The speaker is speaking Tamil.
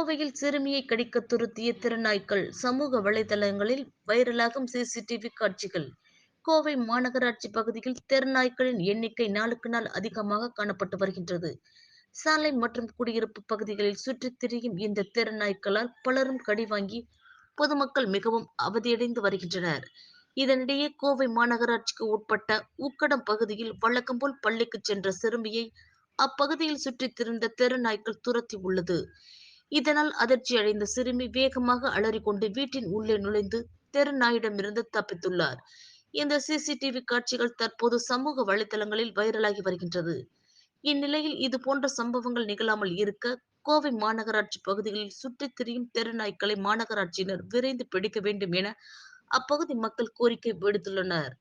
கோவையில் சிறுமியை கடிக்க துருத்திய திருநாய்க்கள் சமூக வலைதளங்களில் வைரலாகும் சிசிடிவி காட்சிகள். கோவை மாநகராட்சி பகுதியில் தெருநாய்க்களின் எண்ணிக்கை நாளுக்கு நாள் அதிகமாக காணப்பட்டு வருகின்றது. சாலை மற்றும் குடியிருப்பு பகுதிகளில் சுற்றித் திரியும் இந்த தெருநாய்க்களால் பலரும் கடி வாங்கி பொதுமக்கள் மிகவும் அவதியடைந்து வருகின்றனர். இதனிடையே கோவை மாநகராட்சிக்கு உட்பட்ட உக்கடம் பகுதியில் வழக்கம்போல் பள்ளிக்கு சென்ற சிறுமியை அப்பகுதியில் சுற்றித் திரிந்த தெருநாய்க்கள் துரத்தி உள்ளது. இதனால் அதிர்ச்சி அடைந்த சிறுமி வேகமாக அலறிக்கொண்டு வீட்டின் உள்ளே நுழைந்து தெருநாயிடமிருந்து தப்பித்துள்ளார். இந்த சிசிடிவி காட்சிகள் தற்போது சமூக வலைதளங்களில் வைரலாகி வருகின்றது. இந்நிலையில் இது போன்ற சம்பவங்கள் நிகழாமல் இருக்க கோவை மாநகராட்சி பகுதிகளில் சுற்றித் திரியும் தெருநாய்க்களை மாநகராட்சியினர் விரைந்து பிடிக்க வேண்டும் என அப்பகுதி மக்கள் கோரிக்கை விடுத்துள்ளனர்.